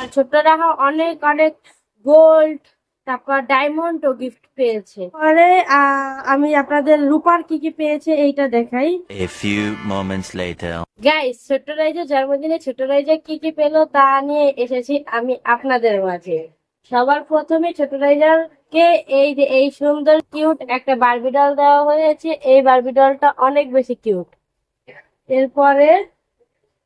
আর ছোট্ট অনেক অনেক গোল্ড তারপর ডায়মন্ড ও গিফট পেয়েছে। পরে আমি আপনাদের রূপার কি কি পেয়েছে এইটা দেখাই। A few moments later. Guys ছোট্ট রাইজের জন্মদিনে ছোট্ট রাইজা কি কি পেল তা নিয়ে এসেছি আমি আপনাদের মাঝে। সবার প্রথমে ছোট রাইজার কে এই যে এই সুন্দর কিউট একটা বারবি ডল দেওয়া হয়েছে। এই বারবি ডলটা অনেক বেশি কিউট এরপরে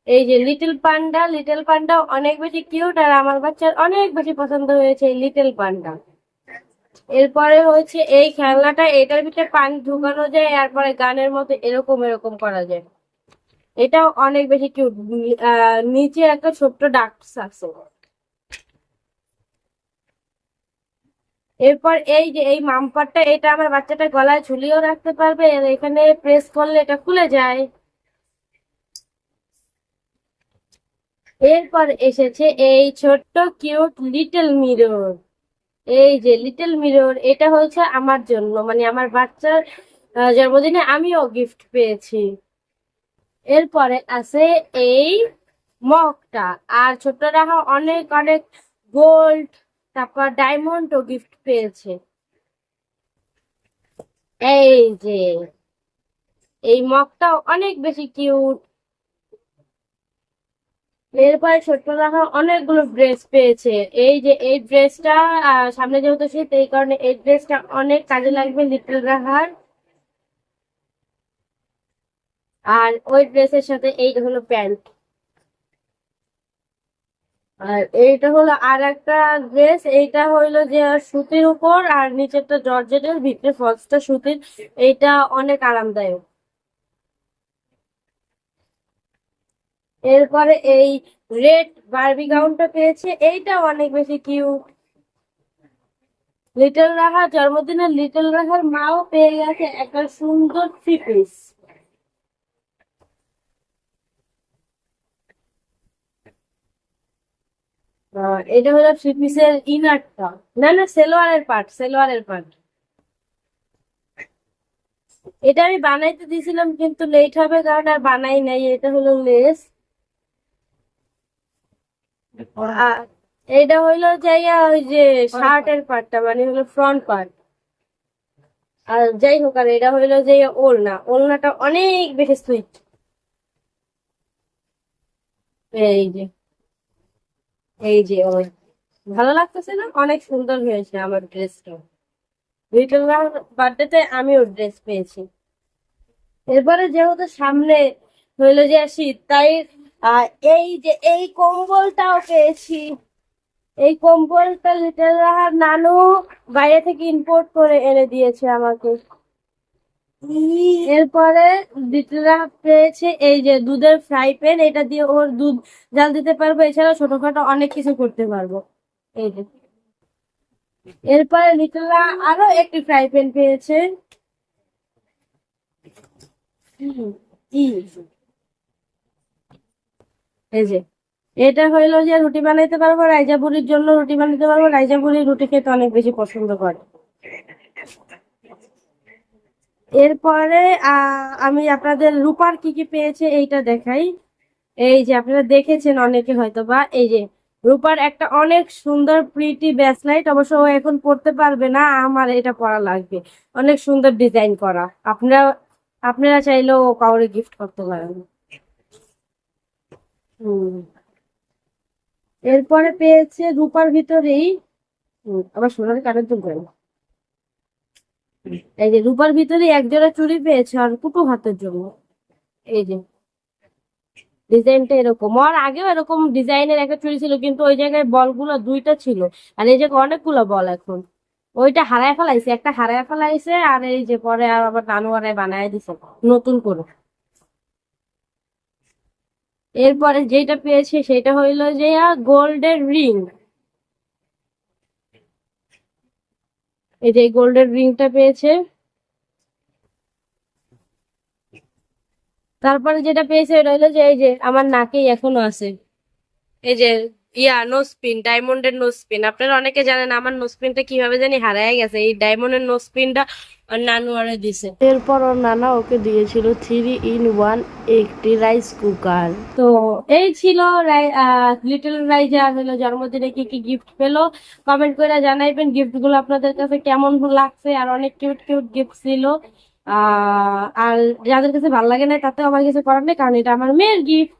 এই যে লিটল পান্ডা লিটল পান্ডা অনেক বেশি কিউট আর আমার বাচ্চার অনেক বেশি পছন্দ হয়েছে এই লিটল পান্ডা এরপরে হচ্ছে এই খেলনাটা, এটার ভিতরে পানি ঢুকানো যায়, এরপরে গানের মতো এরকম এরকম করা যায়। এটাও অনেক বেশি কিউট নিচে একটা ছোট্ট ডাক্স আছে। এরপর এই যে এই মামপারটা এটা আমার বাচ্চাটা গলায় ঝুলিয়েও রাখতে পারবে এখানে প্রেস করলে এটা খুলে যায়। এরপর এসেছে এই ছোট্ট কিউট লিটল মিরর এই যে লিটল মিরর এটা হচ্ছে আমার জন্য মানে আমার বাচ্চার জন্মদিনে আমিও গিফট পেয়েছি। এরপরে আছে এই মগটা, আর ছোট্ট রাহা অনেক অনেক গোল্ড তারপর ডায়মন্ড ও গিফট পেয়েছে। এই যে, এই মগটাও অনেক বেশি কিউট এরপরে ছোট্ট রাহা অনেকগুলো ড্রেস পেয়েছে। এই যে এই ড্রেসটা সামনে যেহেতু শীত, এই কারণে এই ড্রেসটা অনেক কাজে লাগবে লিটল রাহার। আর ওই ড্রেসের সাথে এই হলো প্যান্ট আর এইটা হলো আর একটা ড্রেস এইটা হইল যে সুতির উপর আর নিচেরটা জর্জেটের, ভিতরে ফলসটা সুতির। এইটা অনেক আরামদায়ক। এরপরে এই রেড বারবি গাউনটা পেয়েছে। এইটা অনেক বেশি কিউট লিটল রাহা জন্মদিনে লিটল রাহার মাও পেয়ে গেছে একটা সুন্দর থ্রি পিস এটা হলো থ্রি পিসের ইনারটা না না, সেলোয়ারের পার্ট সেলোয়ারের পার্ট এটা আমি বানাইতে দিয়েছিলাম, কিন্তু লেট হবে কারণ আর বানাই নাই। এটা হলো লেস এটা হইল যাইয়া ওই যে শার্টের পার্টটা মানে হলো ফ্রন্ট পার্ট আর যাই হোক, আর এটা হইল যে ওড়না ওড়নাটা অনেক বেশি সুইট এই যে এই যে ওই। ভালো লাগতেছে না? অনেক সুন্দর হয়েছে আমার ড্রেসটা লিটল বার্থডেতে আমিও ড্রেস পেয়েছি। এরপরে যেহেতু সামনে হইল যে শীত তাই আহ, এই যে এই কম্বলটাও পেয়েছি। এই কম্বলটা লিটল রাহার নানু বাইরে থেকে ইম্পোর্ট করে এনে দিয়েছে আমাকে। এরপরে লিটল পেয়েছে এই যে দুধের ফ্রাই প্যান এটা দিয়ে ওর দুধ জাল দিতে পারব এছাড়া ছোটখাটো অনেক কিছু করতে পারব। এই যে। এরপরে লিটল রাহা আরও একটি ফ্রাই প্যান পেয়েছে। এই যে, এটা হইল যে রুটি বানাইতে পারব, রাইজা বুড়ির জন্য রুটি বানাইতে পারব। রাইজা বুড়ি রুটি খেতে অনেক বেশি পছন্দ করে। এরপরে আমি আপনাদের রূপার কি কি পেয়েছে এইটা দেখাই। এই যে, আপনারা দেখেছেন অনেকে হয়তো বা এই যে, রূপার একটা অনেক সুন্দর প্রিটি ব্যাসলাইট অবশ্য ও এখন পড়তে পারবে না, আমার এটা পরা লাগবে। অনেক সুন্দর ডিজাইন করা। আপনারা আপনারা চাইলেও কাউরে গিফট করতে পারেন। এরপরে পেয়েছে রূপার ভিতরেই আবার সোনার কানের দুল করে। এই যে রূপার ভিতরে এক চুড়ি পেয়েছে আর কুটু হাতের জন্য। এই যে ডিজাইনটা এরকম। আর আগেও এরকম ডিজাইনের একটা চুড়ি ছিল, কিন্তু ওই জায়গায় বলগুলো দুইটা ছিল। আর এই জায়গায় অনেকগুলো বল এখন। ওইটা হারায় ফেলাইছে, একটা হারায় ফেলাইছে, আর এই যে পরে আর আবার নানুয়ারায় বানায় দিছে, নতুন করে। এরপরে যেটা পেয়েছে সেটা হইল যে গোল্ডের রিং। এই যে গোল্ডের রিংটা পেয়েছে। তারপরে যেটা পেয়েছে এটা হইল যে এই যে আমার নাকেই এখনও আছে। এই যে ইয়া নোসপিন ডায়মন্ডের নোসপিন আপনারা অনেকে জানেন আমার নোসপিনটা কীভাবে জানি হারায় গেছে। এই ডায়মন্ডের নোসপিনটা ওর নানু আরে দিছে। এরপর ওর নানা ওকে দিয়েছিল থ্রি ইন ওয়ান একটি রাইস কুকার তো এই ছিল লিটল রাইজার হলো জন্মদিনে কি কি গিফট পেল। কমেন্ট করে জানাইবেন গিফটগুলো আপনাদের কাছে কেমন লাগছে আর অনেক কিউট কিউট গিফট ছিল। আহ আর যাদের কাছে ভালো লাগে না তাতে আমার কিছু করার নেই কারণ এটা আমার মেয়ের গিফট